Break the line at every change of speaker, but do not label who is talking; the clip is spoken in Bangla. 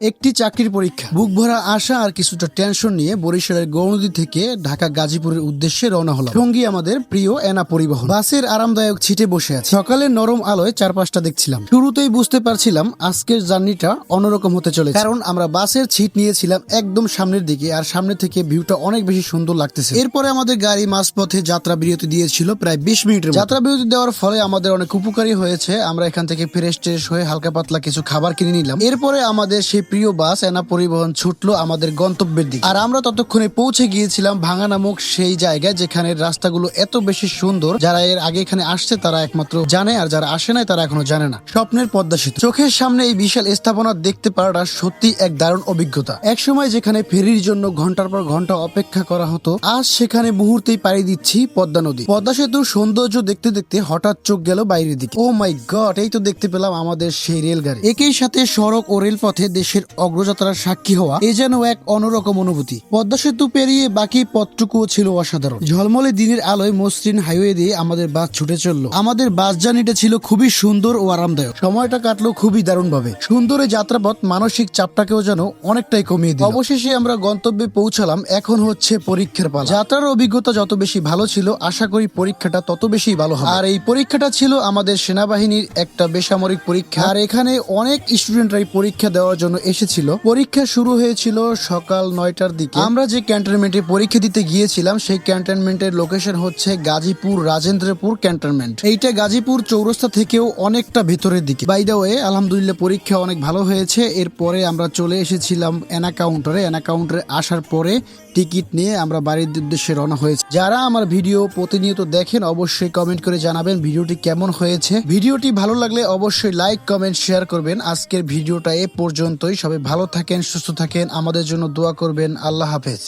একটি চাকরির পরীক্ষা। বুক ভরা আশা আর কিছুটা টেনশন নিয়ে বরিশালের গৌনদী থেকে ঢাকা গাজীপুরের উদ্দেশ্যে রওনা হলাম। সঙ্গী আমাদের প্রিয় এনা পরিবহন। বাসের আরামদায়ক ছিটে বসে আছে। সকালের নরম আলোয় চারপাশটা দেখছিলাম। শুরুতেই বুঝতে পারছিলাম আজকের জার্নিটা অন্যরকম হতে চলেছে। কারণ আমরা বাসের ছিট নিয়েছিলাম একদম সামনের দিকে আর সামনে থেকে ভিউটা অনেক বেশি সুন্দর লাগতেছে। এরপরে আমাদের গাড়ি মাঝপথে যাত্রা বিরতি দিয়েছিল প্রায় বিশ মিনিটের যাত্রা বিরতি দেওয়ার ফলে আমাদের অনেক উপকারী হয়েছে। আমরা এখান থেকে ফ্রেশ ট্রেশ হয়ে হালকা পাতলা কিছু খাবার কিনে নিলাম। এরপরে আমাদের সেই প্রিয় বাস, এনা পরিবহন ছুটলো আমাদের গন্তব্যের দিকে। আর আমরা ততক্ষণে পৌঁছে গিয়েছিলাম ভাঙা নামক সেই জায়গায় যেখানে রাস্তাগুলো এত বেশি সুন্দর, যারা এর আগে এখানে আসছে তারা একমাত্র জানে, আর যারা আসে নাই তারা এখনও জানে না। স্বপ্নের পদ্মা সেতু। চোখের সামনে এই বিশাল স্থাপনা দেখতে পারাটা সত্যি এক দারুণ অভিজ্ঞতা। এক সময় যেখানে ফেরির জন্য ঘণ্টার পর ঘণ্টা অপেক্ষা করা হতো, আজ সেখানে মুহূর্তেই পাড়ি দিচ্ছি পদ্মা নদী। পদ্মা সেতুর সৌন্দর্য দেখতে দেখতে হঠাৎ চোখ গেল বাইরের দিকে। ও মাই গড এই তো দেখতে পেলাম আমাদের সেই রেলগাড়ি। একই সাথে সড়ক ও রেলপথে দেশের অগ্রযাত্রার সাক্ষী হওয়া এ যেন এক অন্যরকম অনুভূতি। পদ্মা সেতু পেরিয়ে বাকি পথটুকুও ছিল অসাধারণ। ঝলমলে দিনের আলোয় মসৃণ হাইওয়ে দিয়ে আমাদের বাস ছুটে চলল। আমাদের বাস জার্নিটা ছিল খুবই সুন্দর ও আরামদায়ক। সময়টা কাটলো খুবই দারুণ ভাবে সুন্দর এই যাত্রাপথ মানসিক চাপটাকেও যেন অনেকটাই কমিয়ে দিল। অবশেষে আমরা গন্তব্যে পৌঁছালাম, এখন হচ্ছে পরীক্ষার পালা। যাত্রার অভিজ্ঞতা যত বেশি ভালো ছিল, আশা করি পরীক্ষাটা তত বেশি ভালো হবে। আর এই পরীক্ষাটা ছিল আমাদের সেনাবাহিনীর একটা বেসামরিক পরীক্ষা। আর এখানে অনেক স্টুডেন্টরাই পরীক্ষা দেওয়ার জন্য এসেছিল। পরীক্ষা শুরু হয়েছিল সকাল নয়টার দিকে। আমরা যে ক্যান্টনমেন্টে পরীক্ষা দিতে গিয়েছিলাম, সেই ক্যান্টনমেন্টের লোকেশন হচ্ছে গাজীপুর রাজেন্দ্রপুর ক্যান্টনমেন্ট। এইটা গাজীপুর চৌরাস্তা থেকেও অনেকটা ভেতরের দিকে। বাই দ্য ওয়ে আলহামদুলিল্লাহ পরীক্ষা অনেক ভালো হয়েছে। এরপরে আমরা চলে এসেছিলাম এনা কাউন্টারে আসার পরে টিকিট নিয়ে আমরা বাড়ির উদ্দেশ্যে রওনা হয়েছে। যারা আমার ভিডিও প্রতিনিয়ত দেখেন, অবশ্যই কমেন্ট করে জানাবেন ভিডিওটি কেমন হয়েছে। ভিডিওটি ভালো লাগলে অবশ্যই লাইক, কমেন্ট, শেয়ার করবেন। আজকের ভিডিওটা এ পর্যন্তই। সবাই ভালো থাকেন সুস্থ থাকেন। আমাদের জন্য দোয়া করবেন। আল্লাহ হাফেজ।